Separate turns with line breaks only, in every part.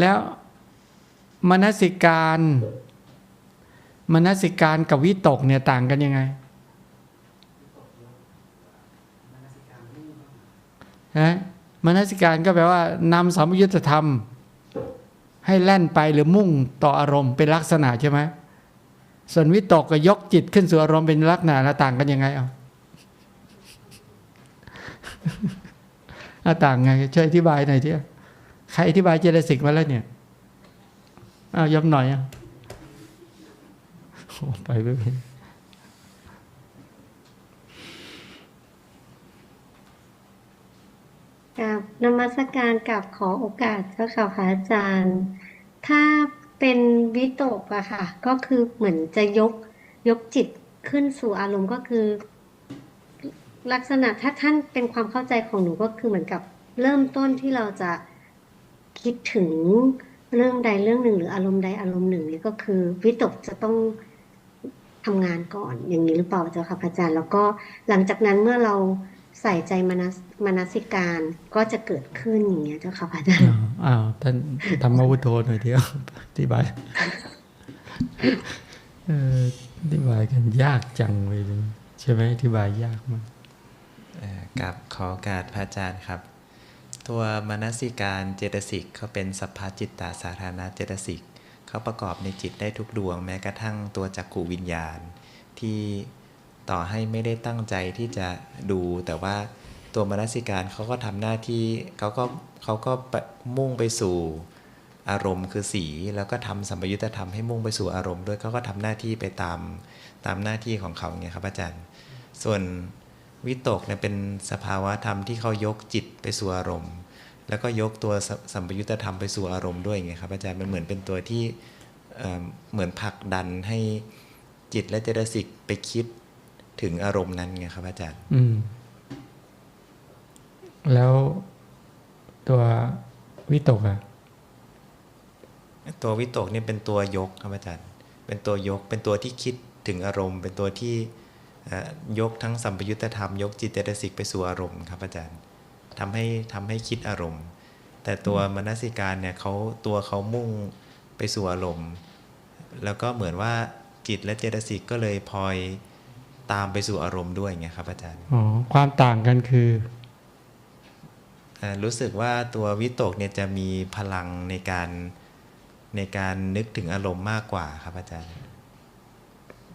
แล้วมนสิการมนสิการกับวิตกเนี่ยต่างกันยังไงฮะมนสิการก็แปลว่านำสัมยุญธธรรม ให้แล่นไปหรือมุ่งต่ออารมณ์เป็นลักษณะใช่ไหมส่วนวิตกก็ยกจิตขึ้นสู่อารมณ์เป็นลักษณะแล้วต่างกันยังไงเอาอะต่างไงช่วยอธิบายหน่อยที ใครอธิบายเจตสิกมาแล้วเนี่ยอ้าวยอมหน่อยอะโอ้ไปไม่เป็น
กับนมัสการกับขอโอกาสเจ้าค่ะพระอาจารย์ ถ้าเป็นวิตกอะค่ะ ก็คือเหมือนจะยกยกจิตขึ้นสู่อารมณ์ก็คือ ลักษณะถ้าท่านเป็นความเข้าใจของหนูก็คือเหมือนกับเริ่มต้นที่เราจะ คิดถึงเรื่องใดเรื่องหนึ่งหรืออารมณ์ใดอารมณ์หนึ่งนี่ก็คือ วิตกจะต้องทำงานก่อนอย่างนี้หรือเปล่าเจ้าค่ะพระอาจารย์ แล้วก็หลังจากนั้นเมื่อเราใส่ใจมนัสมนสิการก็จะเกิดขึ้นอย่างเงี้ยเจ้าค่ะพระอาจารย์
อ้าวอ้าวท่านธรรมวุฒโธหน่อยเดียวอธิบายเอออธิบายกันยากจังเลยใช่ไหมอธิบายยากมาก
เอ่อกับขอโอกาสพระอาจารย์ครับ ตัวมนสิการเจตสิกเขาเป็นสัพพจิตตาสาธารณเจตสิกเขาประกอบในจิตได้ทุกดวงแม้กระทั่งตัวจักขูวิญญาณ ที่ต่อให้ไม่ได้ตั้งใจที่จะดูแต่ว่าตัวมนสิการเขาก็ทำหน้าที่เขาก็เขาก็ไปมุ่งไปสู่อารมณ์คือสีแล้วก็ทำสัมปยุตธรรมให้มุ่งไปสู่อารมณ์ด้วยเขาก็ทำหน้าที่ไปตามตามหน้าที่ของเขาไงครับอาจารย์ ส่วน วิตกเนี่ยเป็นสภาวะธรรมที่เขายกจิตไปสู่อารมณ์ แล้วก็ยกตัวสสัมปยุตธรรมไปสู่อารมณ์ด้วยไงครับอาจารย์มันเหมือนเป็นตัวที่เอ่อเหมือนผลักดันให้จิตและเจตสิกไปคิดถึงอารมณ์นั้นไงครับอาจารย์
อืมแล้วตัววิตกอะ
ตัววิตกนี่เป็นตัวยกครับอาจารย์ เป็นตัวยก เป็นตัวที่คิดถึงอารมณ์ เป็นตัวที่เอ่อ ยกทั้งสัมปยุตธรรมยกจิตเจตสิกไปสู่อารมณ์ครับอาจารย์ทำให้ทำให้คิดอารมณ์ แต่ตัวมนสิการเนี่ยเขาตัวเขามุ่งไปสู่อารมณ์ แล้วก็เหมือนว่าจิตและเจตสิกก็เลยพลอยตามไปสู่อารมณ์ด้วยไงครับอาจารย์
อ๋อความต่างกันคือ
เอ่อรู้สึกว่าตัววิตกเนี่ยจะมีพลังในการในการนึกถึงอารมณ์มากกว่าครับอาจารย์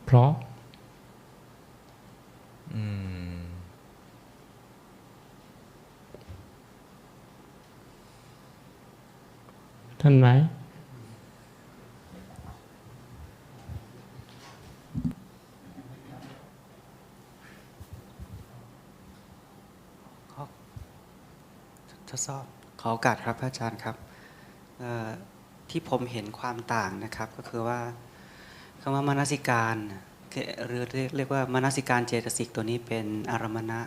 เพราะ
อืม
ท่านไหม
ขอทดสอบขอโอกาสครับพระอาจารย์ครับที่ผมเห็นความต่างนะครับ ก็คือว่าคำว่ามนสิการ หรือเรียกเรียกว่ามนสิการเจตสิกตัวนี้เป็นอารมณะ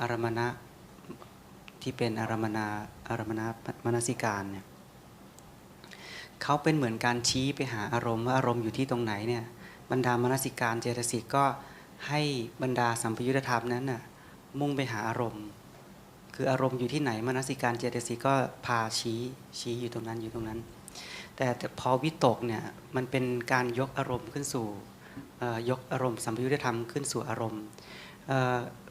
อารมณะที่เป็นอารมณาอารมณะมนสิการเนี่ยเขาเป็นเหมือนการชี้ไปหาอารมณ์ว่าอารมณ์อยู่ที่ตรงไหนเนี่ยบรรดามนสิการเจตสิกก็ให้บรรดาสัมปยุตธรรมนั้นน่ะมุ่งไปหาอารมณ์ คืออารมณ์อยู่ที่ไหนมนสิการเจตสิกก็พาชี้ชี้อยู่ตรงนั้นอยู่ตรงนั้น แต่พอวิตกเนี่ยมันเป็นการยกอารมณ์ขึ้นสู่ ยกอารมณ์สัมปยุตธรรมขึ้นสู่อารมณ์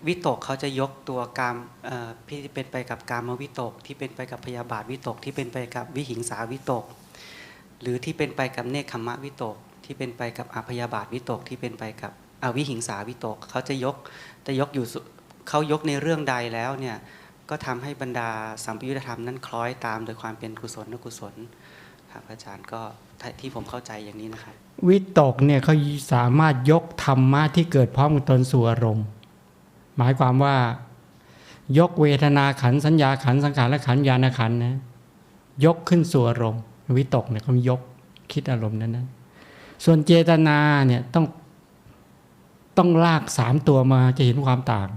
วิตกเขาจะยกตัวกามที่เป็นไปกับกามวิตก ที่เป็นไปกับพยาบาทวิตก ที่เป็นไปกับวิหิงสาวิตก หรือที่เป็นไปกับเนคขมมะวิตก ที่เป็นไปกับอพยาบาทวิตก ที่เป็นไปกับอวิหิงสาวิตก เขาจะยกจะยกอยู่เขายกในเรื่องใดแล้วเนี่ยก็ทำให้บรรดาสัมปยุตธรรมนั้นคล้อยตามโดยความเป็นกุศลนกุศล ครับอาจารย์ก็ที่ผมเข้าใจอย่างนี้นะครับ
วิตกเนี่ยเขาสามารถยกธรรมะที่เกิดพร้อมกับตนสู่อารมณ์ หมายความว่ายกเวทนาขันสัญญาขันสังขารและขันญาณขันนะยกขึ้นสู่อารมณ์ วิตกเนี่ยเขายกคิดอารมณ์นั้นนะส่วนเจตนาเนี่ยต้องต้องลากสามตัวมาจะเห็นความต่าง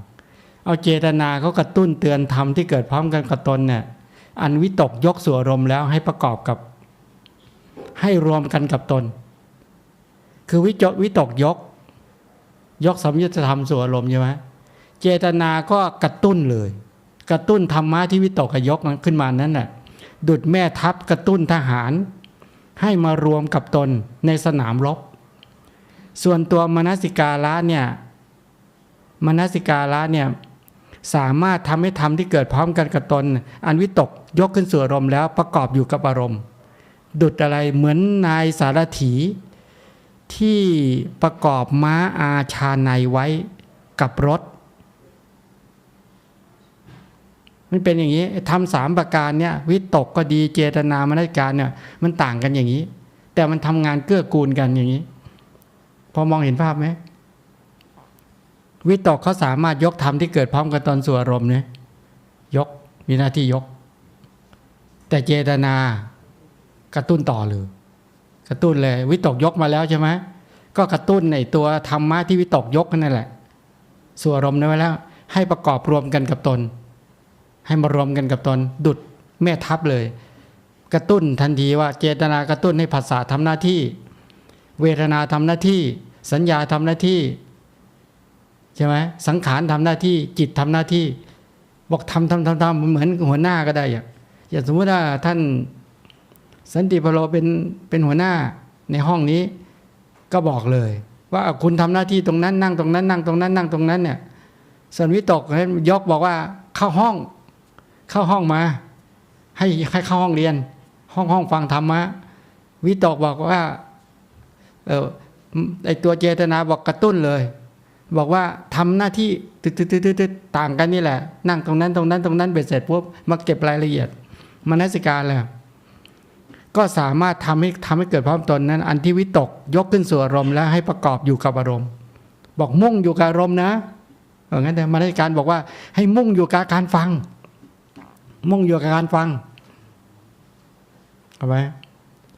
เอาเจตนาเขากระตุ้นเตือนธรรมที่เกิดพร้อมกันกับตนเนี่ยอันวิตกยกสู่อารมณ์แล้วให้ประกอบกับ ให้รวมกันกับตน คือวิจวิตกยก ยกสมยุทธธรรมสู่อารมณ์ใช่ไหมเจตนาก็กระตุ้นเลย กระตุ้นธรรมะที่วิตกกับยกนั้นขึ้นมานั้นน่ะดุดแม่ทัพกระตุ้นทหาร ให้มารวมกับตนในสนามรบ ส่วนตัวมนสิการะเนี่ยมนสิการะเนี่ยสามารถทำให้ธรรมที่เกิดพร้อมกันกับตน อันวิตกยกขึ้นสู่อารมณ์แล้วประกอบอยู่กับอารมณ์ ดุดอะไรเหมือนนายสารถีที่ประกอบม้าอาชาในไว้กับรถ มันเป็นอย่างนี้ทำสามประการเนี่ยวิตกก็ดีเจตนามนสิการเนี่ยมันต่างกันอย่างนี้ แต่มันทำงานเกื้อกูลกันอย่างนี้ พอมองเห็นภาพไหมวิตกเขาสามารถยกธรรมที่เกิดพร้อมกับตอนส่วนรมเนี่ยยกมีหน้าที่ยก แต่เจตนา กระตุ้นต่อเลย กระตุ้นเลยวิตกยกมาแล้วใช่ไหมก็กระตุ้นในตัวธรรมะที่วิตกยกนั่นแหละส่วนอารมณ์นั้นไว้แล้ว ให้ประกอบรวมกันกับตน ให้มารวมกันกับตน ดุดแม่ทัพเลย กระตุ้นทันทีว่าเจตนากระตุ้นให้ภาษาทำหน้าที่ เวทนาทำหน้าที่ สัญญาทำหน้าที่ใช่ไหมสังขารทำหน้าที่จิตทำหน้าที่ บอกทำทำทำทำเหมือนหัวหน้าก็ได้อย่างอย่างสมมติว่าท่าน สันติพโลเป็นเป็นหัวหน้าในห้องนี้ก็บอกเลย ว่าคุณทำหน้าที่ตรงนั้นนั่งตรงนั้นนั่งตรงนั้นนั่งตรงนั้นเนี่ยส่วนวิตกให้ยกบอกว่าเข้าห้อง เข้าห้องมา ให้ให้เข้าห้องเรียน ห้องห้องฟังธรรมะวิตกบอกว่าเออไอตัวเจตนาบอกกระตุ้นเลย บอกว่าทำหน้าที่ตึ๊ดตึ๊ดตึ๊ดตึ๊ดตึ๊ดต่างกันนี่แหละ นั่งตรงนั้นตรงนั้นตรงนั้นเบ็ดเสร็จปุ๊บมาเก็บรายละเอียดมนสิการเลย ก็สามารถทำให้ทำให้เกิดพร้อมตนนั้น อันที่วิตกยกขึ้นสู่อารมณ์แล้วให้ประกอบอยู่กับอารมณ์ บอกมุ่งอยู่กับอารมณ์นะเอองั้นแต่มนสิการบอกว่าให้มุ่งอยู่กับการฟัง มุ่งอยู่กับการฟังเอาไว้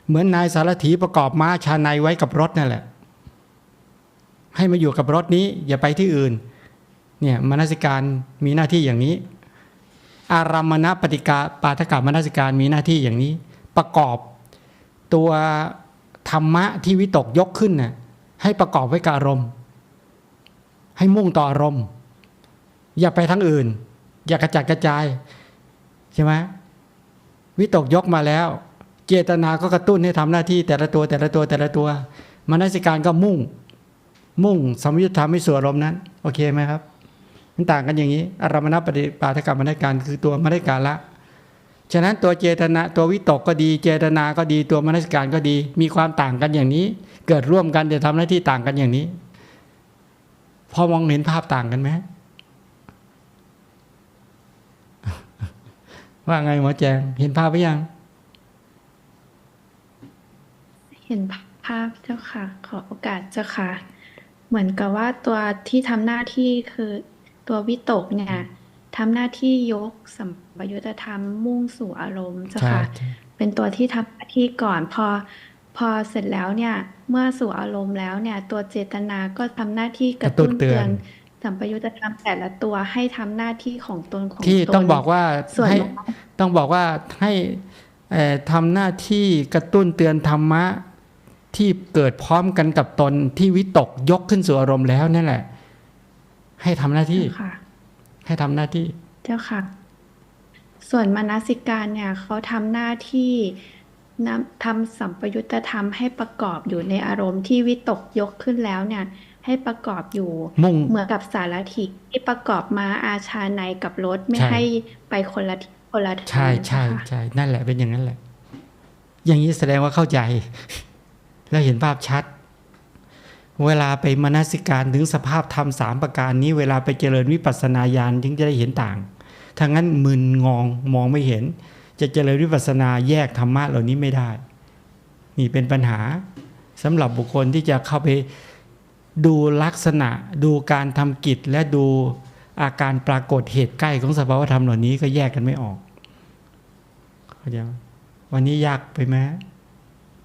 เหมือนนายสารถีประกอบม้าชาในไว้กับรถนั่นแหละ ให้มาอยู่กับรถนี้ อย่าไปที่อื่น เนี่ยมนสิการมีหน้าที่อย่างนี้ อารามณปฏิกาปาทกามนสิการมีหน้าที่อย่างนี้ ประกอบตัวธรรมะที่วิตกยกขึ้นน่ะให้ประกอบไว้กับอารมณ์ ให้มุ่งต่ออารมณ์ อย่าไปทั้งอื่น อย่ากระจัดกระจายใช่ไหมวิตกยกมาแล้ว เจตนาก็กระตุ้นให้ทำหน้าที่แต่ละตัวแต่ละตัวแต่ละตัวมนสิการก็มุ่ง มุ่งสมยุทธธรรมให้ส่วนอารมณ์นั้น โอเคไหมครับมันต่างกันอย่างนี้อารมณปฏิปาทกรรมนสิการคือตัวมนสิการละ ฉะนั้นตัวเจตนาตัววิตกก็ดี เจตนาก็ดีตัวมนสิการก็ดี มีความต่างกันอย่างนี้ เกิดร่วมกันจะทำหน้าที่ต่างกันอย่างนี้ พอมองเห็นภาพต่างกันไหมว่าไงหมอแจง เห็นภาพไหมยัง
เห็นภาพเจ้าค่ะ ขอโอกาสเจ้าค่ะ เหมือนกับว่าตัวที่ทำหน้าที่คือตัววิตกเนี่ย ทำหน้าที่ยกสัมปยุตธรรมมุ่งสู่อารมณ์เจ้า
ใช่
ค่ะ
ใช่
เป็นตัวที่ทำหน้าที่ก่อนพอพอเสร็จแล้วเนี่ย เมื่อสู่อารมณ์แล้วเนี่ย ตัวเจตนาก็ทำหน้าที่กระตุ้นเตือนสัมปยุตธรรมแต่ละตัวให้ทำหน้าที่ของตนของ
ที่
ตน
ต้องบอกว่า
ส่วน
ให้
น้อง
ต้องบอกว่าให้เอ่อทำหน้าที่กระตุ้นเตือนธรรมะ ที่เกิดพร้อมกันกับตนที่วิตกยกขึ้นสู่อารมณ์แล้วนั่นแหละ ให้ทำหน้าที่
เจ้าค่ะ
ให้ทำหน้าที่
เจ้าค่ะ ส่วนมนสิการเนี่ยเขาทำหน้าที่นำทำสัมปยุตธรรมให้ประกอบอยู่ในอารมณ์ที่วิตกยกขึ้นแล้วเนี่ย ให้ประกอบอยู่
มุ่ง
เหมือนกับสารถิที่ประกอบม้าอาชาในกับรถไม่
ใช่
ให้ไปคนละทิศคนละทาง
ใช่ใช่
เจ้าค่ะ
ใช่นั่นแหละเป็นอย่างนั้นแหละ อย่างนี้แสดงว่าเข้าใจ แล้วเห็นภาพชัด เวลาไปมนสิการถึงสภาพธรรมสามประการนี้ เวลาไปเจริญวิปัสสนาญาณถึงจะได้เห็นต่างถ้างั้นมึนงองมองไม่เห็น จะเจริญวิปัสสนาแยกธรรมะเหล่านี้ไม่ได้ นี่เป็นปัญหาสำหรับบุคคลที่จะเข้าไปดูลักษณะ ดูการทำกิจและดูอาการปรากฏเหตุใกล้ของสภาวธรรมเหล่านี้ก็แยกกันไม่ออกเข้าใจวันนี้ยากไปไหม